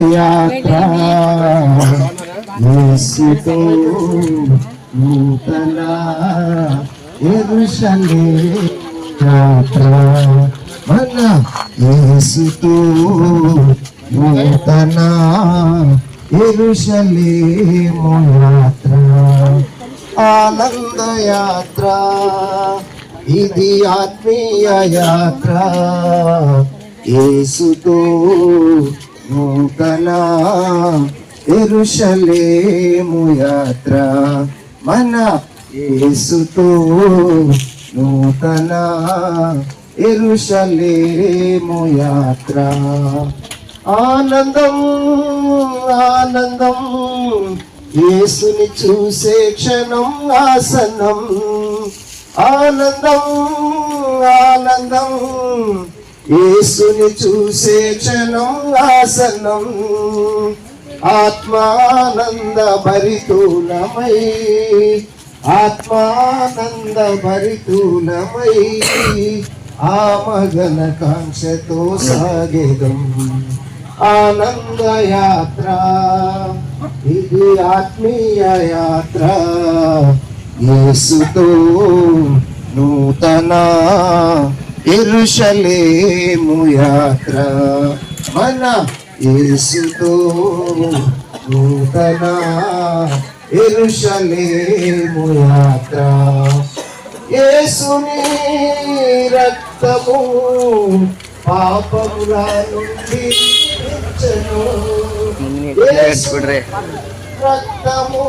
యాత్ర యేసుతో నూతన ఎరుషలే యాత్ర మన యేసుతో నూతన ఎరుషలేము యాత్ర ఆనంద యాత్ర ఇది ఆత్మీయ యాత్ర. యేసుతో నూతన ఎరుషలేము యాత్ర మన యేసుతో. నూతన ఎరుషలేము యాత్ర. ఆనందం ఆనందం యేసుని చూసే క్షణం ఆసనం. ఆనందం ఆనందం. యేసుని చూసే క్షణం ఆసనం ఆత్మానంద భరితూలమై ఆత్మానంద భరితూలమై ఆ మగన కాంక్షతో సాగేదం. ఆనంద యాత్ర ఇది ఆత్మీయ యాత్ర. యేసుతో నూతన ఎరుషలేము యాత్ర. మన యేసుతో నూతన ఎరుషలేము యాత్ర. యేసుని రక్తము పాపముల నుండి రక్తము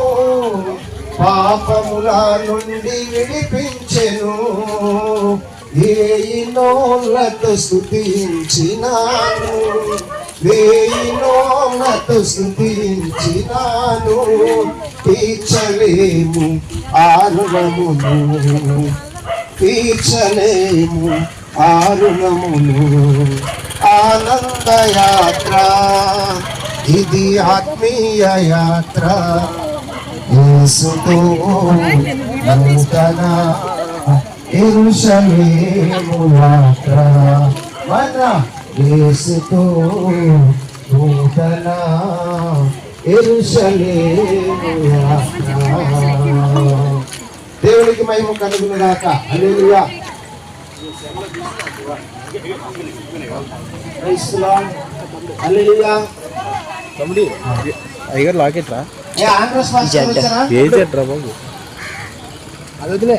పాపముల నుండి విడిపించెను. వేయి నోళ్ళతో స్థుతించినాను వేయి నోళ్ళతో స్థుతించినాను తీర్చలేము ఆరుణమును. తీర్చలేము ఆరుణమును. ఆనంద యాత్ర ఇది ఆత్మీయ యాత్ర. యేసుతో నూతన ఎరుషలేము యాత్ర మన యేసుతో నూతన ఎరుషలేము యాత్ర దేవునికి మహిమ కలుగును గాక హల్లెలూయా హల్లెలూయా తమ్ముడి అయ్యగారు లాకెట్రా ఏ ఆంధ్ర బాబు? అది వదిలే.